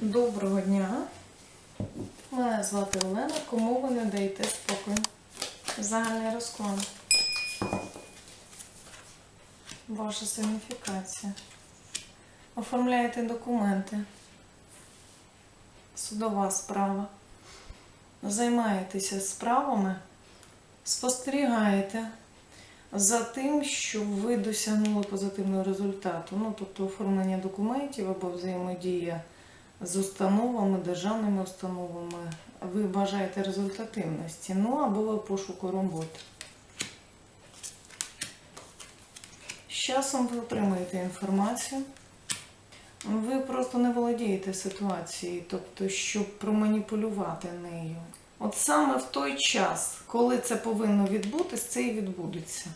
Доброго дня. Мене звати Олена. Кому ви не даєте спокою? Загальний розклад. Ваша сигніфікація. Оформляєте документи. Судова справа. Займаєтеся справами, спостерігаєте за тим, що ви досягнули позитивного результату. Ну, тобто оформлення документів або взаємодія з установами, державними установами. Ви бажаєте результативності, ну або ви пошуку роботи. З часом ви отримаєте інформацію. Ви просто не володієте ситуацією, тобто, щоб проманіпулювати нею. От саме в той час, коли це повинно відбутись, це і відбудеться.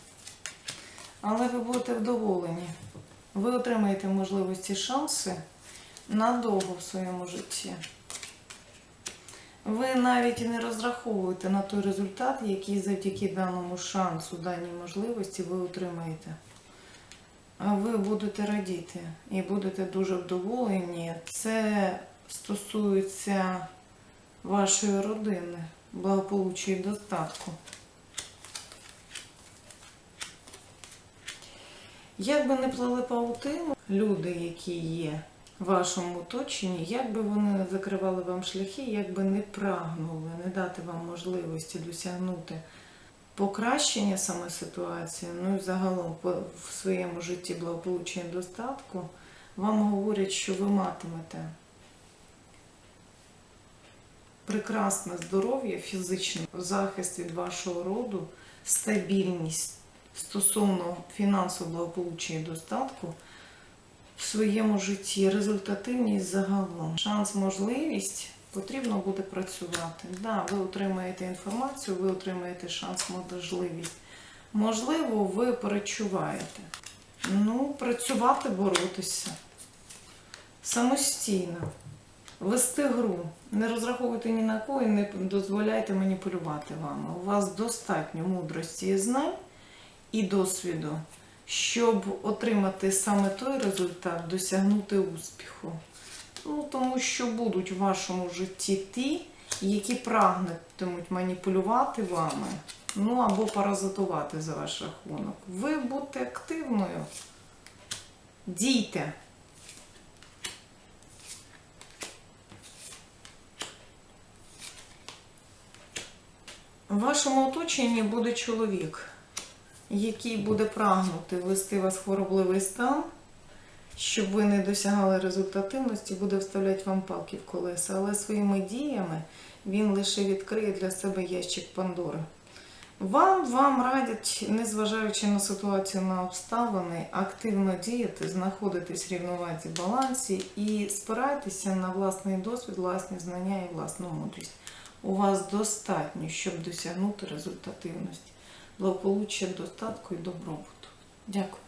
Але ви будете вдоволені. Ви отримаєте можливості шанси надовго в своєму житті. Ви навіть і не розраховуєте на той результат, який завдяки даному шансу, даній можливості ви отримаєте. Ви будете радіти і будете дуже вдоволені. Це стосується вашої родини, благополуччя і достатку. Як би не плели паутину, люди, які є вашому оточенні, як би вони закривали вам шляхи, як би не прагнули не дати вам можливості досягнути покращення саме ситуації, ну і загалом в своєму житті благополуччя і достатку, вам говорять, що ви матимете прекрасне здоров'я фізичне, захист від вашого роду, стабільність стосовно фінансового благополуччя і достатку в своєму житті, результативність загалом. Шанс, можливість потрібно буде працювати. Да, ви отримаєте інформацію, ви отримаєте шанс, можливість. Можливо, ви перечуваєте. Ну, працювати, боротися. Самостійно. Вести гру. Не розраховуйте ні на кого і не дозволяйте маніпулювати вами. У вас достатньо мудрості і знань і досвіду, щоб отримати саме той результат, досягнути успіху. Ну, тому що будуть в вашому житті ті, які прагнутимуть маніпулювати вами, ну або паразитувати за ваш рахунок. Ви будьте активною. Дійте. В вашому оточенні буде чоловік, який буде прагнути ввести вас в хворобливий стан, щоб ви не досягали результативності, буде вставляти вам палки в колеса, але своїми діями він лише відкриє для себе ящик Пандори. Вам, вам радять, незважаючи на ситуацію, на обставини, активно діяти, знаходитись в рівновазі, балансі і спирайтеся на власний досвід, власні знання і власну мудрість. У вас достатньо, щоб досягнути результативності, благополуччя, достатку і добробуту. Дякую.